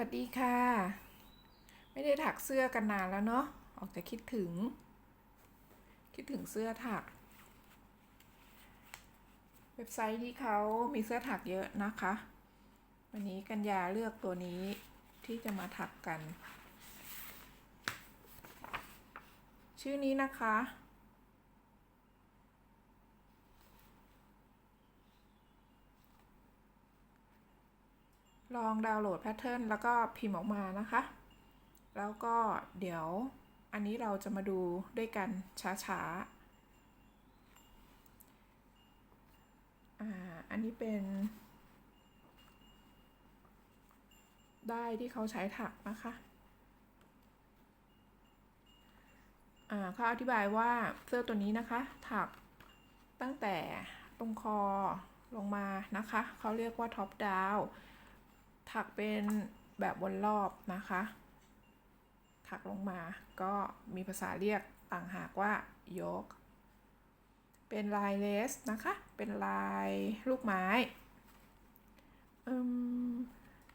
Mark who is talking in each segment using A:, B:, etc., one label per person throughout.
A: วัสดีค่ะ ไม่ได้ถักเสื้อกันนานแล้วเนาะออกจะคิดถึง คิดถึงเสื้อถัก เว็บไซต์ที่เขามีเสื้อถักเยอะนะคะ วันนี้กันยาเลือกตัวนี้ที่จะมาถักกัน ชื่อนี้นะคะ ลองดาวน์โหลดแพทเทิร์นแล้วก็พิมพ์ออกมานะคะ แล้วก็เดี๋ยวอันนี้เราจะมาดูด้วยกันช้าๆอ่าอันนี้เป็น ได้ที่เขาใช้ถักนะคะอ่าเขาอธิบายว่าเสื้อตัวนี้นะคะ ถักตั้งแต่ตรงคอลงมานะคะ เขาเรียกว่าท็อปดาว ถักเป็นแบบวนรอบนะคะ ถักลงมาก็มีภาษาเรียกต่างหากว่ายก เป็นลายเลสนะคะ เป็นลายลูกไม้อืม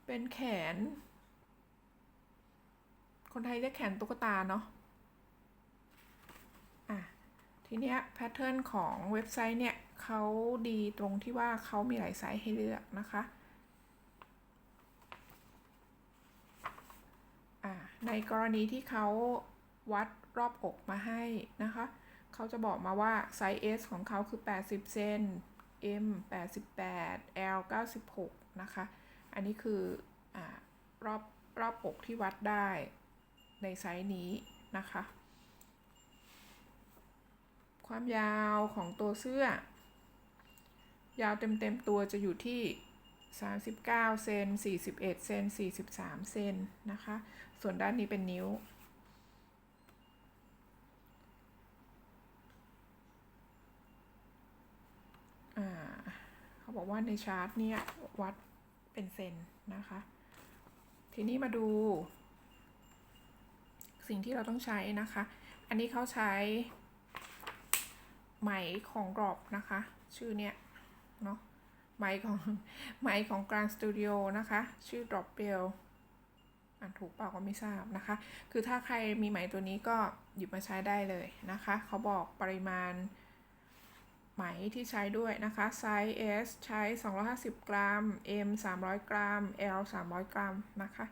A: เป็นแขน คนไทยเรียกแขนตุ๊กตาเนาะอะทีเนี้ยแพทเทิร์นของเว็บไซต์เนี่ยเขาดีตรงที่ว่าเขามีหลายไซส์ให้เลือกนะคะ อ่า ในกรณีที่เขาวัดรอบอกมาให้นะคะ เขาจะบอกมาว่าไซส์ S ของเขาคือ 80 เซน M 88 L 96 นะคะ อันนี้คืออรอบรอบอกที่วัดได้ในไซส์นี้นะคะ ความยาวของตัวเสื้อ ยาวเต็มๆตัวจะอยู่ที่ 39 เซน 41 เซน 43 เซนนะคะ ส่วนด้านนี้เป็นนิ้วอ่าเขาบอกว่าในชาร์ตเนี่ย วัดเป็นเซนนะคะ ทีนี้มาดู สิ่งที่เราต้องใช้นะคะ อันนี้เขาใช้ ไหมของกรอบนะคะ ชื่อเนี้ยเนาะไหมของไหมของกลางสตูดิโอนะคะ ชื่อ drop bell อ่านถูกเปล่าก็ไม่ทราบนะคะ คือถ้าใครมีไหมตัวนี้ก็หยิบมาใช้ได้เลยนะคะ เขาบอกปริมาณไหมที่ใช้ด้วยนะคะไซส์ S ใช้ 250 กรัม M 300 กรัม L 300 กรัมนะคะ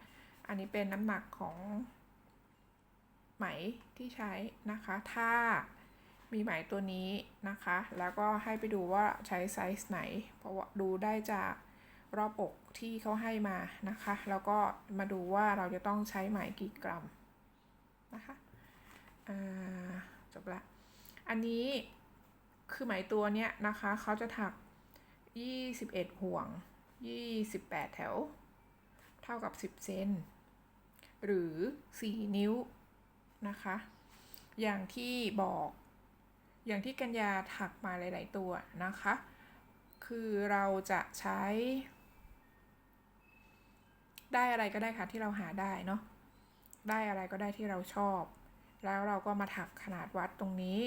A: อันนี้เป็นน้ำหนักของไหมที่ใช้นะคะ ถ้ามีไหมตัวนี้นะคะ แล้วก็ให้ไปดูว่าใช้ไซส์ไหน เพราะว่าดูได้จากรอบอก ที่เขาให้มานะคะ แล้วก็มาดูว่าเราจะต้องใช้ไหมกี่กรัมนะคะจบละ อันนี้คือไหมตัวเนี้ยนะคะเขาจะถัก 21 ห่วง 28 แถว เท่ากับ 10 เซนหรือ 4 นิ้วนะคะ อย่างที่บอก อย่างที่กัญญาถักมาหลาย ๆ ตัวนะคะ คือเราจะใช้ ได้อะไรก็ได้ค่ะที่เราหาได้เนาะได้อะไรก็ได้ที่เราชอบ แล้วเราก็มาถักขนาดวัดตรงนี้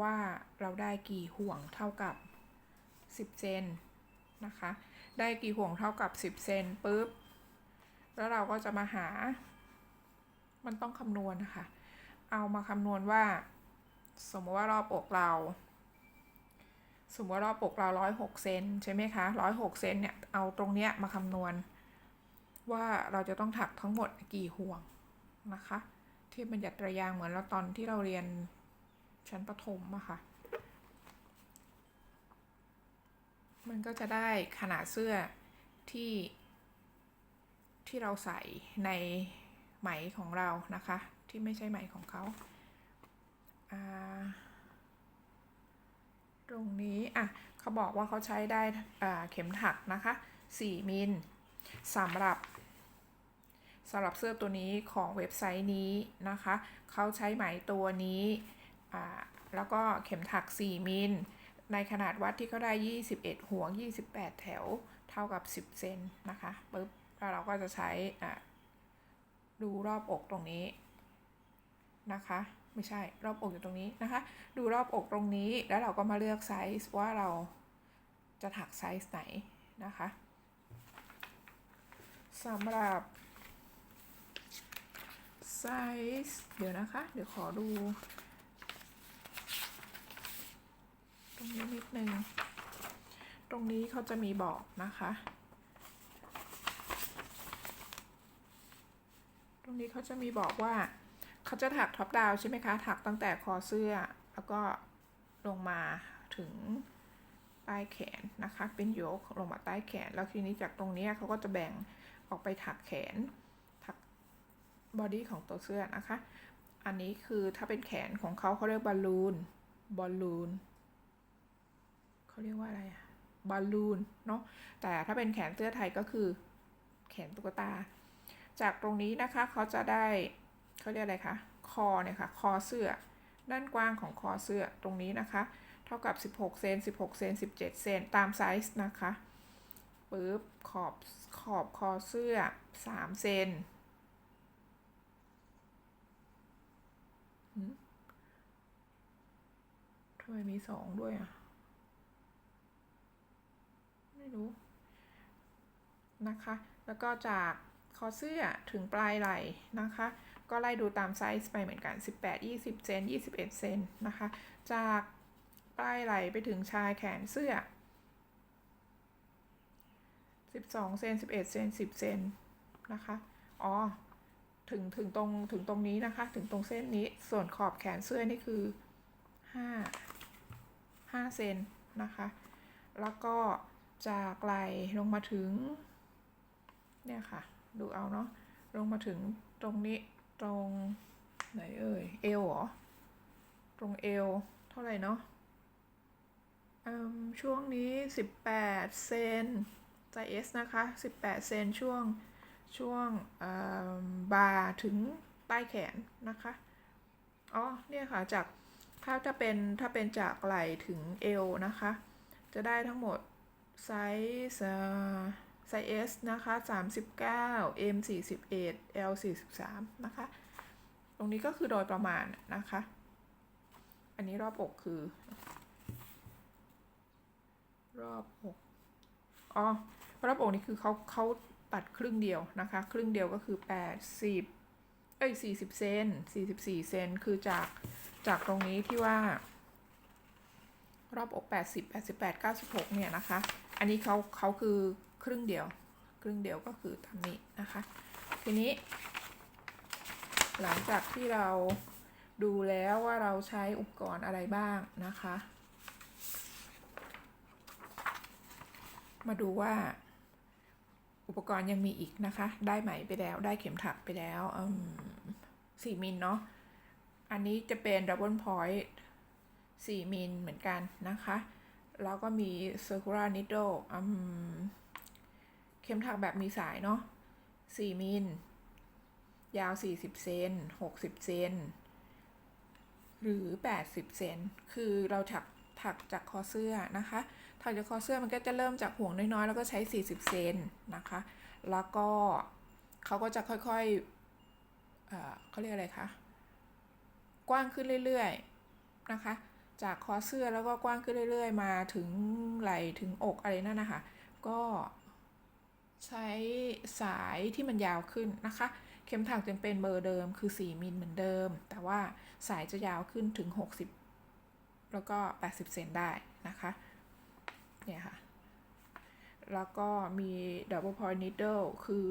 A: ว่าเราได้กี่ห่วงเท่ากับ 10 เซนนะคะ ได้กี่ห่วงเท่ากับ 10 เซนปุ๊บ แล้วเราก็จะมาหา มันต้องคำนวณนะคะ เอามาคำนวณว่า สมมติว่ารอบอกเรา สมมติว่ารอบอกเราร้อยหกเซนใช่ไหมคะร้อยหกเซนเนี่ย เอาตรงเนี้ยมาคำนวณ ว่าเราจะต้องถักทั้งหมดกี่ห่วงนะคะ ที่บัญญัติระยางเหมือนเราตอนที่เราเรียนชั้นประถมอะค่ะ มันก็จะได้ขนาดเสื้อที่ที่เราใส่ในไหมของเรานะคะ ที่ไม่ใช่ไหมของเขาตรงนี้ อะ เขาบอกว่าเขาใช้ได้เข็มถักนะคะ 4 มิลสำหรับ สำหรับเสื้อตัวนี้ของเว็บไซต์นี้นะคะ เขาใช้ไหมตัวนี้แล้วก็เข็มถัก 4 มิล ในขนาดวัดที่เขาได้ 21 ห่วง 28 แถว เท่ากับ 10 เซนนะคะปึ๊บแล้วเราก็จะใช้ดูรอบอกตรงนี้นะคะ ไม่ใช่รอบอกอยู่ตรงนี้นะคะ ดูรอบอกตรงนี้แล้วเราก็มาเลือกไซส์ว่าเราจะถักไซส์ไหนนะคะสำหรับ size เดี๋ยวนะคะ เดี๋ยวขอดู ตรงนี้นิดนึง ตรงนี้เขาจะมีบอกนะคะ ตรงนี้เขาจะมีบอกว่าเขาจะถักท็อปดาวใช่ไหมคะ ถักตั้งแต่คอเสื้อแล้วก็ลงมาถึงใต้แขนนะคะ เป็นโยกลงมาใต้แขน แล้วทีนี้จากตรงนี้เขาก็จะแบ่งออกไปถักแขน บอดี้ของตัวเสื้อนะคะ อันนี้คือถ้าเป็นแขนของเขาเขาเรียกบอลลูน บอลลูนเขาเรียกว่าอะไรอะบอลลูนเนาะ แต่ถ้าเป็นแขนเสื้อไทยก็คือ แขนตุ๊กตา จากตรงนี้นะคะเขาจะได้เขาเรียกอะไรคะ คอเนี่ยค่ะ คอเสื้อ ด้านกว้างของคอเสื้อตรงนี้นะคะ เท่ากับ 16 เซน 16 เซน 17 เซน ตามไซส์นะคะปึ๊บขอบขอบคอเสื้อ 3 เซนหืมทำ ไมมีสองด้วยอะ ไม่รู้ นะคะ แล้วก็จากคอเสื้อถึงปลายไหล่นะคะ ก็ไล่ดูตามไซส์ไปเหมือนกัน 18 20 เซน 21 เซนนะคะ จากปลายไหล่ไปถึงชายแขนเสื้อ 12 เซน 11 เซน 10 เซนนะคะ อ๋อ ถึงถึงตรงถึงตรงนี้นะคะ ถึงตรงเส้นนี้ ส่วนขอบแขนเสื้อนี่คือ 5 5 เซนนะคะ แล้วก็จากไหล่ลงมาถึง เนี่ยค่ะ ดูเอาเนาะ ลงมาถึงตรงนี้ตรงไหนเอ่ย เอวเหรอ ตรงเอวเท่าไหร่เนาะอืมช่วงนี้ 18 เซนไซส์ S นะคะ 18 เซนช่วงช่วงบ่าถึงใต้แขนนะคะ อ๋อ เนี่ยค่ะ จาก ถ้าจะเป็นถ้าเป็นจากไหล่ถึงเอวนะคะ จะได้ทั้งหมดไซส์ไซส์ S นะคะ 39 M 41 L 43นะคะ ตรงนี้ก็คือโดยประมาณนะคะ อันนี้รอบอกคือ รอบอกอ๋อ รอบอกนี่คือเขาเขาตัดครึ่งเดียวนะคะ ครึ่งเดียวก็คือ 80 เอ้ย 40 เซน44 เซนคือจาก จากตรงนี้ที่ว่า รอบอก 80 88 96 เนี่ยนะคะ อันนี้เขาเขาคือครึ่งเดียว ครึ่งเดียวก็คือทำนี้นะคะ ทีนี้ หลังจากที่เราดูแล้วว่าเราใช้อุปกรณ์อะไรบ้างนะคะ มาดูว่าอุปกรณ์ยังมีอีกนะคะ ได้ไหมไปแล้ว ได้เข็มถักไปแล้วสี่มิลเนาะ อันนี้จะเป็นดับเบิลพอยต์สี่มิลเหมือนกันนะคะ แล้วก็มี circular needle อืมเข็มถักแบบมีสายเนาะ4มิลยาว 40 เซน 60 เซน หรือ 80 เซน คือเราถักถักจากคอเสื้อนะคะ ถักจากคอเสื้อมันก็จะเริ่มจากห่วงน้อยๆ แล้วก็ใช้ 40 เซนนะคะ แล้วก็เขาก็จะค่อยๆเอ่อเขาเรียกอะไรคะ กว้างขึ้นเรื่อยๆนะคะ จากคอเสื้อแล้วก็กว้างขึ้นเรื่อย ๆ มาถึงไหล่ถึงอกอะไรนั่นนะคะ ก็ใช้สายที่มันยาวขึ้นนะคะ เข็มถักยังเป็นเบอร์เดิมคือ 4มิลเหมือนเดิม แต่ว่าสายจะยาวขึ้นถึง 60 แล้วก็ 80 เซนได้นะคะ เนี่ยค่ะ แล้วก็มี double point needle คือ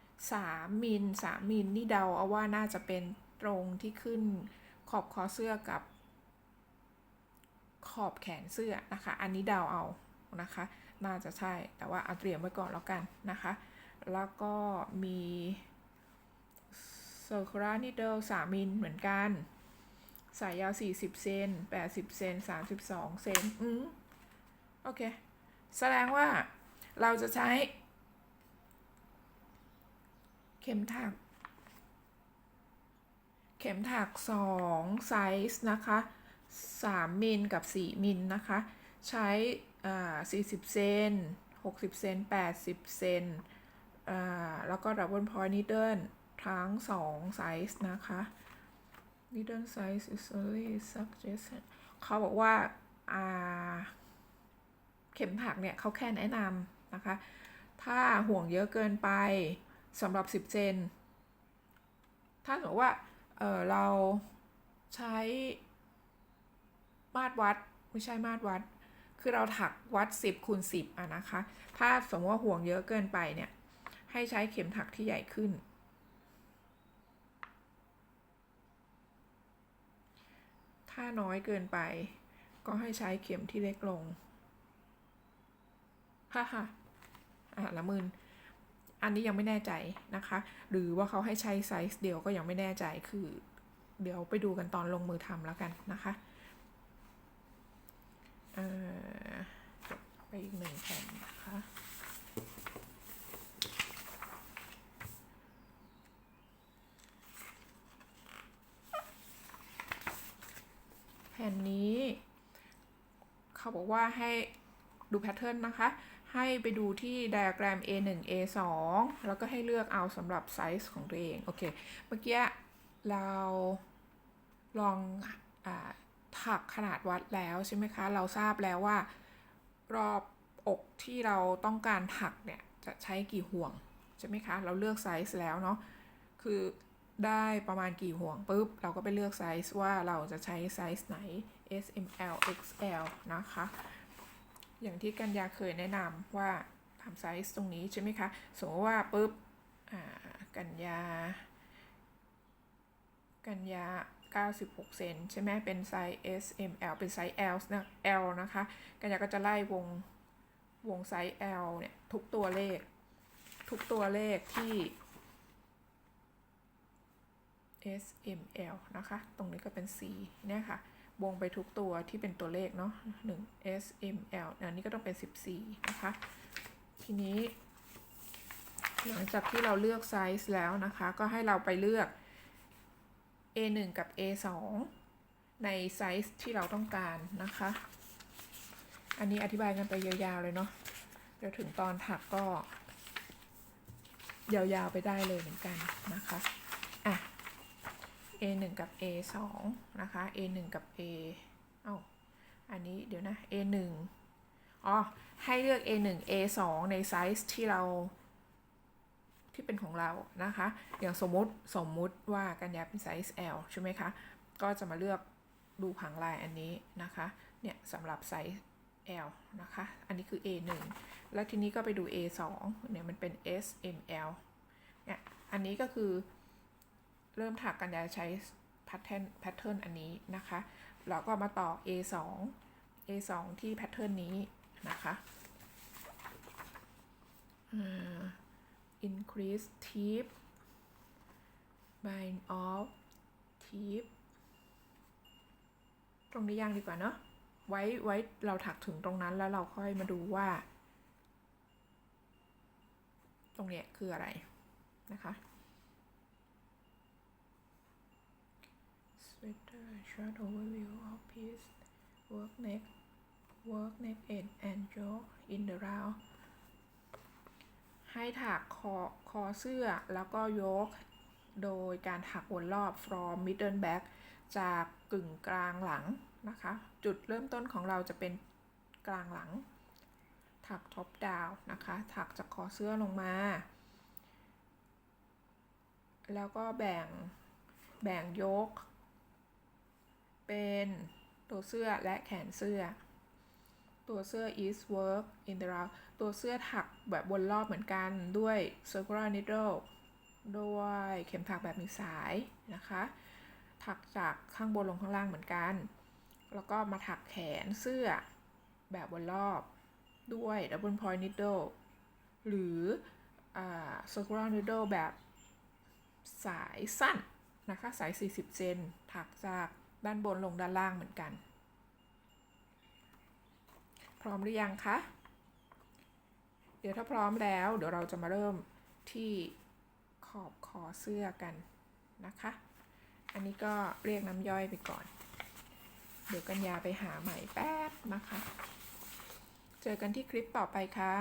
A: 3มิล3มิลนี่เดาเอาว่าน่าจะเป็น ตรงที่ขึ้นขอบคอเสื้อกับ ขอบแขนเสื้อนะคะ อันนี้เดาเอานะคะ น่าจะใช่แต่ว่าเอาเตรียมไว้ก่อนแล้วกันนะคะ แล้วก็มี circular needle 3มิลเหมือนกัน สายยาว 40 เซน 80 เซน 32 เซน อืมโอเค แสดงว่าเราจะใช้ เข็มถัก เข็มถัก 2 ไซส์นะคะ 3 มิลกับ 4 มิลนะคะ ใช้อ่า40 เซน 60 เซน 80 เซนอ่าแล้วก็ double point needle ทั้ง 2 ไซส์นะคะ needle size is only suggested เขาบอกว่าอ่าเข็มถักเนี่ยเขาแค่แนะนำนะคะ ถ้าห่วงเยอะเกินไปสำหรับ 10 เซน ถ้าสมมติว่า เออเราใช้มาตรวัดไม่ใช่มาตรวัด คือเราถักวัด 10คูณ10อะนะคะ ถ้าสมมติว่าห่วงเยอะเกินไปเนี่ย ให้ใช้เข็มถักที่ใหญ่ขึ้น ถ้าน้อยเกินไป ก็ให้ใช้เข็มที่เล็กลงฮ่าฮ่าอะละมืน อันนี้ยังไม่แน่ใจนะคะ หรือว่าเขาให้ใช้ไซส์เดียวก็ยังไม่แน่ใจคือ เดี๋ยวไปดูกันตอนลงมือทำแล้วกันนะคะเอ่อไปอีกหนึ่งแผ่นนะคะแผ่นนี้ เขาบอกว่าให้ดูแพทเทิร์นนะคะ ให้ไปดูที่ไดอะแกรม A1 A2 แล้วก็ให้เลือกเอาสำหรับไซส์ของตัวเอง โอเค เมื่อกี้เราลองอถักขนาดวัดแล้วใช่ไหมคะ เราทราบแล้วว่ารอบอกที่เราต้องการถักเนี่ย จะใช้กี่ห่วง ใช่ไหมคะ เราเลือกไซส์แล้วเนาะ คือได้ประมาณกี่ห่วงปุ๊บ เราก็ไปเลือกไซส์ว่าเราจะใช้ไซส์ไหน S M L X L นะคะ อย่างที่กัญญาเคยแนะนำว่าทำไซส์ตรงนี้ใช่ไหมคะสมมติว่าปุ๊บกัญญา กัญญา 96 เซนใช่ไหมเป็นไซส์ S M L เป็นไซส์ L นะ L นะคะ กัญญาก็จะไล่วงวงไซส์ L เนี่ยทุกตัวเลข ทุกตัวเลขที่ S M L นะคะ ตรงนี้ก็เป็น C เนี่ยค่ะ วงไปทุกตัวที่เป็นตัวเลขเนาะ1 S M L อันนี้ก็ต้องเป็น 14 นะคะ ทีนี้ หลังจากที่เราเลือกไซส์แล้วนะคะ ก็ให้เราไปเลือก A 1 กับ A 2 ในไซส์ที่เราต้องการนะคะ อันนี้อธิบายกันไปยาวๆเลยเนาะ เดี๋ยวถึงตอนถักก็ ยาวๆไปได้เลยเหมือนกันนะคะอะ A 1กับ A 2นะคะ A 1กับ A เอ้าอันนี้เดี๋ยวนะ A 1อ๋อ ให้เลือก A 1 A 2ในไซส์ที่เราที่เป็นของเรานะคะ อย่างสมมติสมมุติว่ากันยาเป็นไซส์ L ใช่ไหมคะ ก็จะมาเลือกดูผังลายอันนี้นะคะ เนี่ยสำหรับไซส์ L นะคะ อันนี้คือ A 1 แล้วทีนี้ก็ไปดู A 2 เนี่ยมันเป็น S M L เนี่ย อันนี้ก็คือ เริ่มถักกันจะใช้แพทเทิร์นแพทเทิร์นอันนี้นะคะแล้วก็มาต่อ A 2 A 2 ที่แพทเทิร์นนี้นะคะ increase tip bind off tip ตรงนี้ยังดีกว่าเนาะไว้ไว้เราถักถึงตรงนั้นแล้วเราค่อยมาดูว่า ตรงเนี้ยคืออะไรนะคะ short overview of piece work neck work neck end and yoke in the round ให้ถักคอคอเสื้อแล้วก็ยก โดยการถักวนรอบ from middle back จากกึ่งกลางหลังนะคะ จุดเริ่มต้นของเราจะเป็นกลางหลัง ถักท็อปดาวนะคะ ถักจากคอเสื้อลงมา แล้วก็แบ่งแบ่งยก เป็นตัวเสื้อและแขนเสื้อ ตัวเสื้อ is work in the round ตัวเสื้อถักแบบวนรอบเหมือนกันด้วย circular needle ด้วยเข็มถักแบบมีสายนะคะ ถักจากข้างบนลงข้างล่างเหมือนกัน แล้วก็มาถักแขนเสื้อแบบวนรอบด้วย double point needle หรือ circular needle แบบสายสั้นนะคะ สาย 40 เซนถักจาก ด้านบนลงด้านล่างเหมือนกัน พร้อมหรือยังคะ เดี๋ยวถ้าพร้อมแล้ว เดี๋ยวเราจะมาเริ่มที่ขอบคอเสื้อกันนะคะ อันนี้ก็เรียกน้ำย่อยไปก่อน เดี๋ยวกันยาไปหาใหม่แป๊บนะคะ เจอกันที่คลิปต่อไปค่ะ